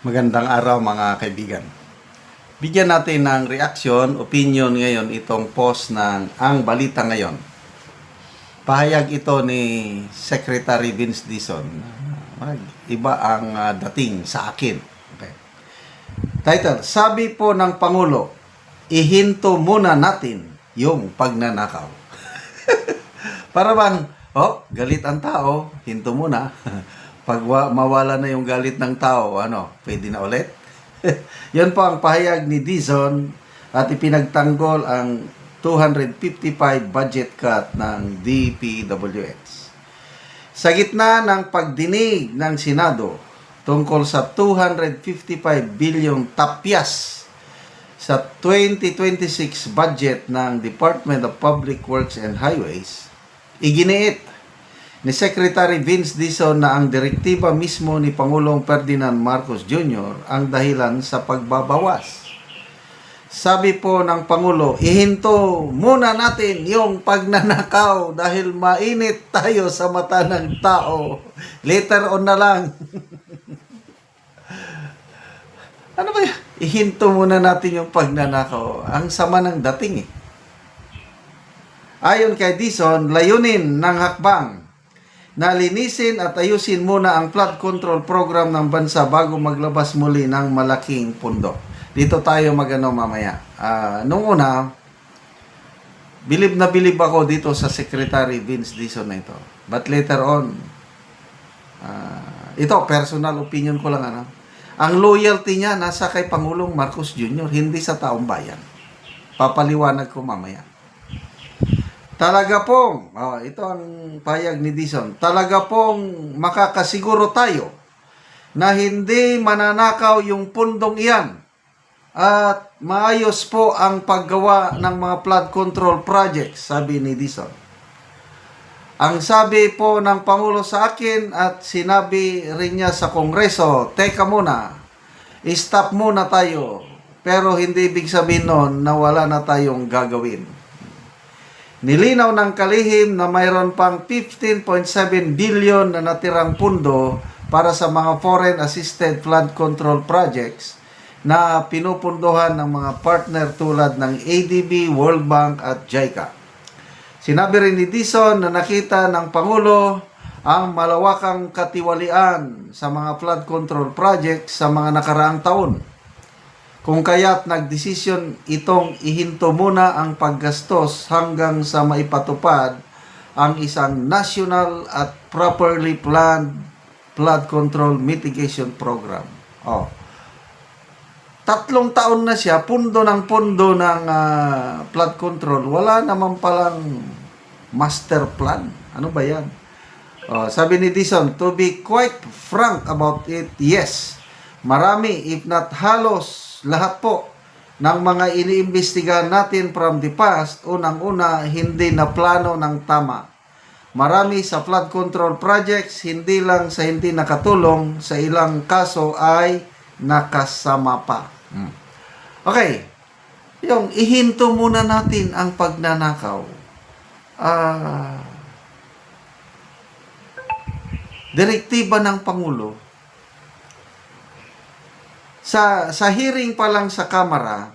Magandang araw mga kaibigan. Bigyan natin ng reaksyon, opinion ngayon itong post ng Ang Balita Ngayon. Pahayag ito ni Secretary Vince Dizon. Mag- Iba ang ah, dating sa akin. Okay. Title, sabi po ng Pangulo, ihinto muna natin yung pagnanakaw. Para bang, oh, galit ang tao, hinto muna. Pag wa- mawala na yung galit ng tao, ano, pwede na ulit? Yan po ang pahayag ni Dizon at ipinagtanggol ang 255 budget cut ng DPWH. Sa gitna ng pagdinig ng Senado tungkol sa 255 bilyong tapyas sa 2026 budget ng Department of Public Works and Highways, iginiit ni Secretary Vince Dizon na ang direktiba mismo ni Pangulong Ferdinand Marcos Jr. ang dahilan sa pagbabawas. Sabi po ng Pangulo, ihinto muna natin yung pagnanakaw dahil mainit tayo sa mata ng tao. Later on na lang. ano ba yan? Ihinto muna natin yung pagnanakaw. Ang sama ng dating eh. Ayon kay Dison, layunin ng hakbang na linisin at ayusin muna ang flood control program ng bansa bago maglabas muli ng malaking pundo. Dito tayo magano mamaya. Ah, nung una, bilib na bilib ako dito sa Secretary Vince Dison na ito. But later on, ah, ito, personal opinion ko lang ano. Ang loyalty niya nasa kay Pangulong Marcos Jr., hindi sa taong bayan. Papaliwanag ko mamaya. Talaga pong, oh, ito ang payag ni Dison, talaga pong makakasiguro tayo na hindi mananakaw yung pundong iyan at maayos po ang paggawa ng mga flood control projects, sabi ni Dison. Ang sabi po ng Pangulo sa akin at sinabi rin niya sa Kongreso, teka muna, stop muna tayo. Pero hindi ibig sabihin nun na wala na tayong gagawin. Nilinaw ng kalihim na mayroon pang 15.7 billion na natirang pundo para sa mga foreign assisted flood control projects na pinupundohan ng mga partner tulad ng ADB, World Bank at JICA. Sinabi rin ni Dison na nakita ng Pangulo ang malawakang katiwalian sa mga flood control projects sa mga nakaraang taon. Kung kaya't nagdesisyon itong ihinto muna ang paggastos hanggang sa maipatupad ang isang national at properly planned flood control mitigation program. Oh. Tatlong taon na siya, pundo ng pundo ng ah, flood control. Wala naman palang master plan. Ano ba yan? Oh, sabi ni Dison, to be quite frank about it, yes. Marami, if not halos, lahat po ng mga iniimbestigahan natin from the past, unang-una, hindi na plano ng tama. Marami sa flood control projects, hindi lang sa hindi nakatulong, sa ilang kaso ay nakasama pa. Hmm. Okay, yung ihinto muna natin ang pagnanakaw. Ah, direktiba ng Pangulo, sa sa hearing pa lang sa Kamara,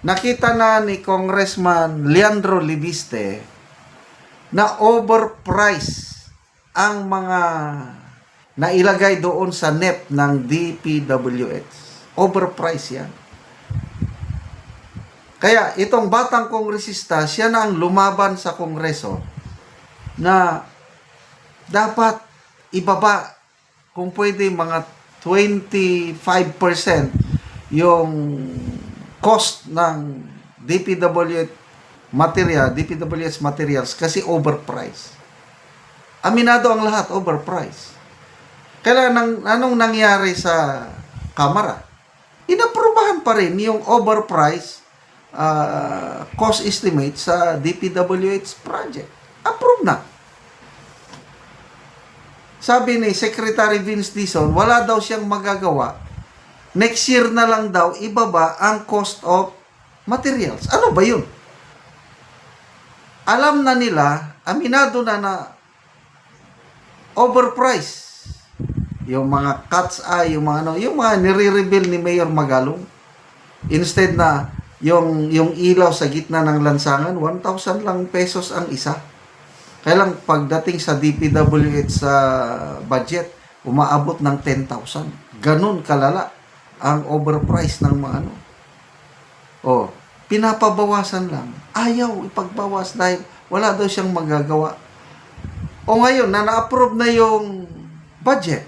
nakita na ni Congressman Leandro Libiste na overprice ang mga nailagay doon sa NEP ng DPWH. Overprice yan. Kaya itong batang kongresista, siya na ang lumaban sa kongreso na dapat ibaba kung pwede mga 25% yung cost ng DPWH material, DPWH materials kasi overpriced. Aminado ang lahat, overpriced. Kailan nang, anong nangyari sa Kamara? Inaprubahan pa rin yung overpriced uh, cost estimate sa DPWH project. Approve na. Sabi ni Secretary Vince Dizon, wala daw siyang magagawa. Next year na lang daw ibaba ang cost of materials. Ano ba yun? Alam na nila, aminado na na overpriced yung mga cat's eye, yung mga ano, yung mga nire-reveal ni Mayor Magalong. Instead na yung yung ilaw sa gitna ng lansangan, 1,000 lang pesos ang isa. Kaya lang pagdating sa DPWH sa budget, umaabot ng 10,000. Ganun kalala ang overprice ng mga ano. Oh, pinapabawasan lang. Ayaw ipagbawas dahil wala daw siyang magagawa. O ngayon, na na-approve na yung budget.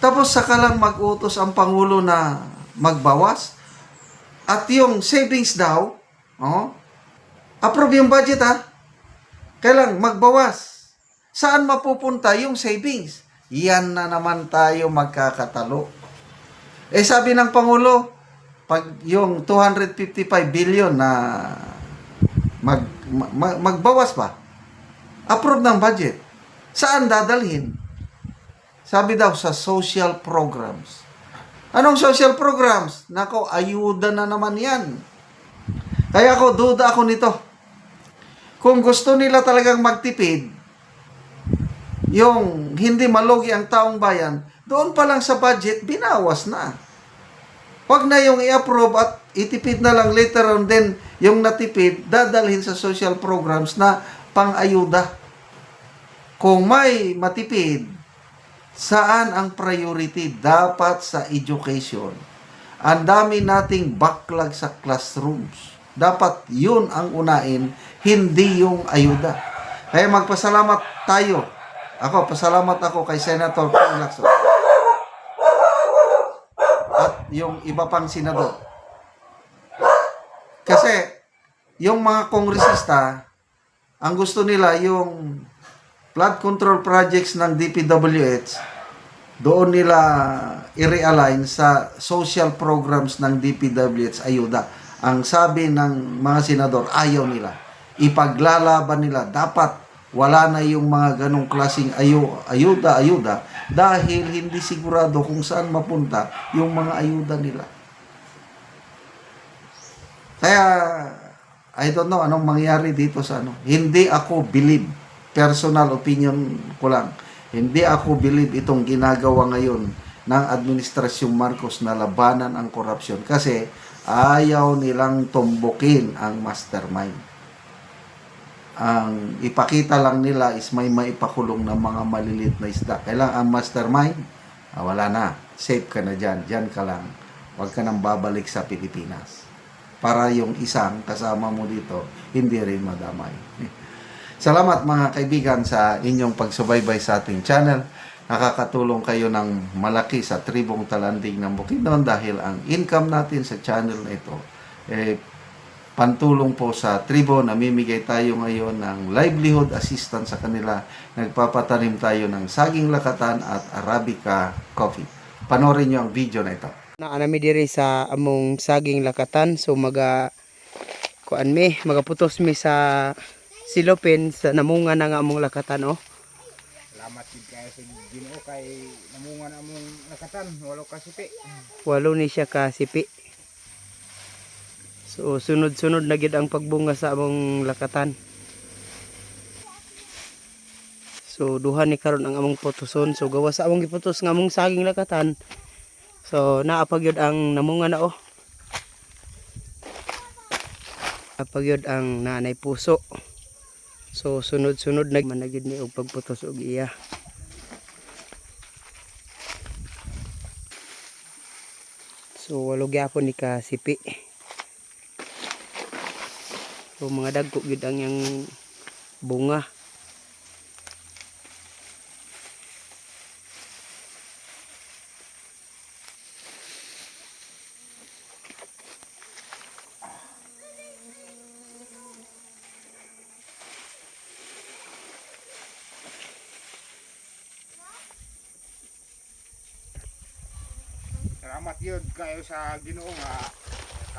Tapos saka lang mag-utos ang Pangulo na magbawas. At yung savings daw, oh, approve yung budget ha. Kailang magbawas. Saan mapupunta yung savings? Yan na naman tayo magkakatalo. Eh sabi ng Pangulo, pag yung 255 billion na mag, mag magbawas pa, approve ng budget. Saan dadalhin? Sabi daw sa social programs. Anong social programs? Nako, ayuda na naman yan. Kaya ako, duda ako nito. Kung gusto nila talagang magtipid, yung hindi malugi ang taong bayan, doon pa lang sa budget, binawas na. Huwag na yung i-approve at itipid na lang later on then yung natipid, dadalhin sa social programs na pang-ayuda. Kung may matipid, saan ang priority? Dapat sa education. Ang dami nating backlog sa classrooms. Dapat yun ang unain, hindi yung ayuda. Kaya magpasalamat tayo. Ako, pasalamat ako kay Senator Ping Lacson. At yung iba pang senador. Kasi, yung mga kongresista, ang gusto nila yung flood control projects ng DPWH, doon nila i-realign sa social programs ng DPWH ayuda. Ang sabi ng mga senador, ayaw nila. Ipaglalaban nila. Dapat wala na yung mga ganong klaseng ayo, ayuda, ayuda dahil hindi sigurado kung saan mapunta yung mga ayuda nila. Kaya, I don't know anong mangyari dito sa ano. Hindi ako believe, personal opinion ko lang, hindi ako believe itong ginagawa ngayon ng Administrasyong Marcos na labanan ang korupsyon kasi ayaw nilang tumbukin ang mastermind. Ang ipakita lang nila is may maipakulong ng mga malilit na isda. Kailang ang mastermind, ah, wala na. Safe ka na dyan. Dyan ka lang. Huwag ka nang babalik sa Pilipinas. Para yung isang kasama mo dito, hindi rin madamay. Salamat mga kaibigan sa inyong pagsubaybay sa ating channel. Nakakatulong kayo ng malaki sa tribong talanding ng Bukidnon dahil ang income natin sa channel na ito eh, pantulong po sa tribo. Namimigay tayo ngayon ng livelihood assistance sa kanila. Nagpapatanim tayo ng saging lakatan at Arabica coffee. Panorin nyo ang video na ito. na anami diri sa among saging lakatan so maga kuan mi magaputos mi sa silopin sa namunga na nga among lakatan oh Salamat gid kayo sa Ginoo kay namungan among nakatan walo ka sipi. walo ni siya ka sipi so sunod-sunod na gid ang pagbunga sa among lakatan. So duha ni karon ang among putuson so gawa sa among giputos nga among saging lakatan. So naapag yun ang namunga na oh. Naapag yun ang nanay puso. So sunod-sunod na managid ni og pagputos og iya. So walo gyapon ni ka sipi so mga dagko gid ang yang bunga. Salamat yun kayo sa Ginoo nga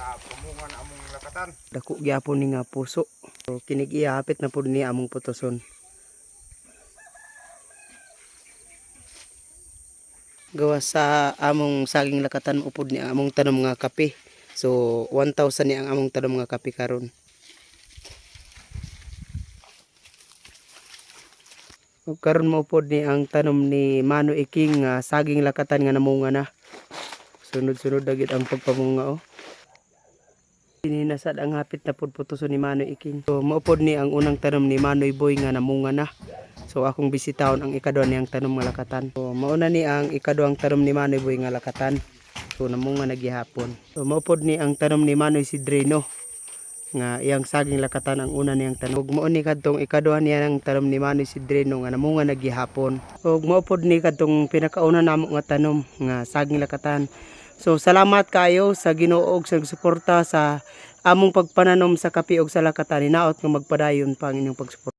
nakapamungan among lakatan. dako gyapon ni nga puso so kinig iya hapit na pud ni among putoson gawa sa among saging lakatan upod ni among tanom nga kape so 1000 ni ang among tanom nga kape karon karon maupod ni ang tanom ni Mano Iking nga saging lakatan nga namunga na. Sunod-sunod dagit ang pagpamunga oh. Pininasad ang hapit na pudputuso ni Mano Iking. So maupod ni ang unang tanom ni Manoy Boy nga namunga na. So akong bisitahon ang ikadwa niyang tanom nga lakatan. So mauna ni ang ikaduhang tanom ni Manoy Boy nga lakatan. So namunga na gihapon. So maupod ni ang tanom ni Manoy si Dreno nga iyang saging lakatan ang una niyang tanom. Ug mao ni kadtong ikaduha niya ng tanom ni Manoy si Dreno nga namunga na gihapon. Ug maupod ni kadtong pinakauna namo nga tanom nga saging lakatan. So salamat kayo sa Ginoo sa suporta sa among pagpananom sa kapi ug sa lakatan. Hinaot nga magpadayon pa ang inyong pagsuporta.